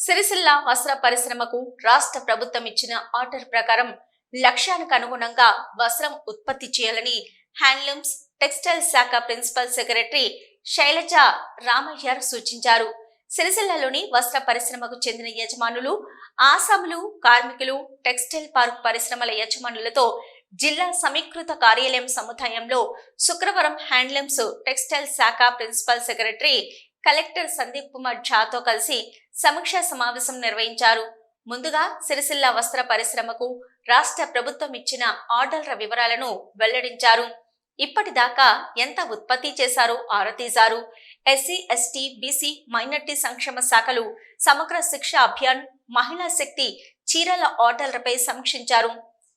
సిరిసిల్ల వస్త్ర పరిశ్రమకు రాష్ట్ర ప్రభుత్వం ఇచ్చిన ఆర్డర్ ప్రకారం లక్ష్యానికి అనుగుణంగా వస్త్రం ఉత్పత్తి చేయాలని హ్యాండ్లూమ్స్ టెక్స్టైల్ శాఖ ప్రిన్సిపల్ సెక్రటరీ శైలజ రామయ్యర్ సూచించారు. సిరిసిల్లలోని వస్త్ర పరిశ్రమకు చెందిన యజమానులు ఆసాములు కార్మికులు టెక్స్టైల్ పార్క్ పరిశ్రమల యజమానులతో జిల్లా సమీకృత కార్యాలయం సముదాయంలో శుక్రవారం హ్యాండ్లూమ్స్ టెక్స్టైల్ శాఖ principal secretary collector Sandeep Kumar ఝాతో కలిసి సమీక్షా సమావేశం నిర్వహించారు. ముందుగా సిరిసిల్ల వస్త్ర పరిశ్రమకు రాష్ట్ర ప్రభుత్వం ఇచ్చిన ఆర్డర్ల వివరాలను వెల్లడించారు. ఇప్పటిదాకా ఎంత ఉత్పత్తి చేశారో ఆరా ఎస్సీ ఎస్టీ బీసీ మైనార్టీ సంక్షేమ శాఖలు సమగ్ర శిక్ష అభియాన్ మహిళా శక్తి చీరల ఆర్డర్లపై సమీక్షించారు.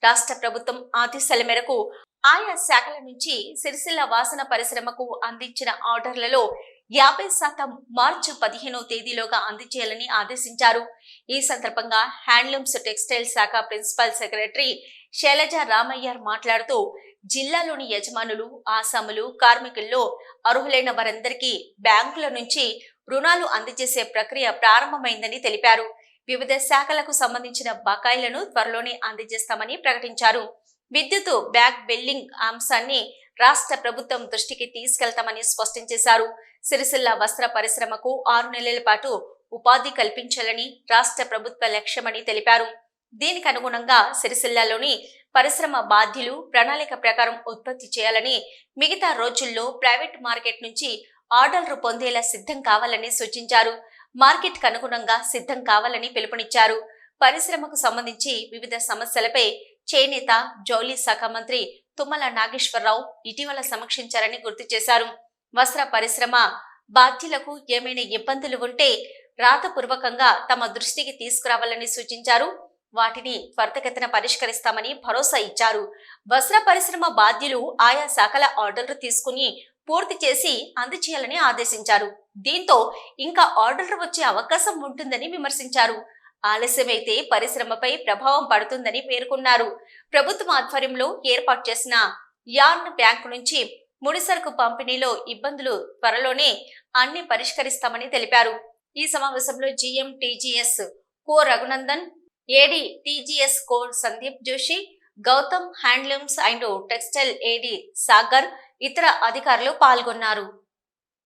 రాష్ట్ర ప్రభుత్వం ఆదేశాల మేరకు ఆయా శాఖల నుంచి సిరిసిల్ల వాసన పరిశ్రమకు అందించిన ఆర్డర్లలో యాభై శాతం మార్చి పదిహేనో తేదీలోగా అందజేయాలని ఆదేశించారు. ఈ సందర్భంగా హ్యాండ్లూమ్స్ టెక్స్టైల్ శాఖ ప్రిన్సిపల్ సెక్రటరీ శైలజ రామయ్యార్ మాట్లాడుతూ జిల్లాలోని యజమానులు ఆసాములు కార్మికుల్లో అర్హులైన వారందరికీ బ్యాంకుల నుంచి రుణాలు అందజేసే ప్రక్రియ ప్రారంభమైందని తెలిపారు. వివిధ శాఖలకు సంబంధించిన బకాయిలను త్వరలోనే అందజేస్తామని ప్రకటించారు. విద్యుత్ బ్యాక్ బిల్లింగ్ అంశాన్ని రాష్ట్ర ప్రభుత్వం దృష్టికి తీసుకెళ్తామని స్పష్టం చేశారు. సిరిసిల్ల వస్త్ర పరిశ్రమకు ఆరు నెలల పాటు ఉపాధి కల్పించాలని రాష్ట్ర ప్రభుత్వ లక్ష్యమని తెలిపారు. దీనికి అనుగుణంగా సిరిసిల్లలోని పరిశ్రమ బాధ్యులు ప్రణాళిక ప్రకారం ఉత్పత్తి చేయాలని మిగతా రోజుల్లో ప్రైవేట్ మార్కెట్ నుంచి ఆర్డర్లు పొందేలా సిద్ధం కావాలని సూచించారు. మార్కెట్కు అనుగుణంగా సిద్ధం కావాలని పిలుపునిచ్చారు. పరిశ్రమకు సంబంధించి వివిధ సమస్యలపై చేనేత జౌలీ శాఖ మంత్రి తుమ్మల నాగేశ్వరరావు ఇటీవల సమీక్షించారని గుర్తు చేశారు. వస్త్ర పరిశ్రమ బాధ్యులకు ఏమైనా ఇబ్బందులు ఉంటే రాతపూర్వకంగా తమ దృష్టికి తీసుకురావాలని సూచించారు. వాటిని త్వరితగతిన పరిష్కరిస్తామని భరోసా ఇచ్చారు. వస్త్ర పరిశ్రమ బాధ్యులు ఆయా శాఖల ఆర్డర్లు తీసుకుని పూర్తి చేసి అందచేయాలని ఆదేశించారు. దీంతో ఇంకా ఆర్డర్లు వచ్చే అవకాశం ఉంటుందని విమర్శించారు. ఆలస్యమైతే పరిశ్రమపై ప్రభావం పడుతుందని పేర్కొన్నారు. ప్రభుత్వం ఆధ్వర్యంలో ఏర్పాటు చేసిన యార్న్ బ్యాంకు నుంచి ముడిసరుకు పంపిణీలో ఇబ్బందులు త్వరలోనే అన్ని పరిష్కరిస్తామని తెలిపారు. ఈ సమావేశంలో GM TGS co Raghunandan AD TGS co Sandeep Joshi Gautam handlooms and textile AD Sagar ఇతర అధికారులు పాల్గొన్నారు.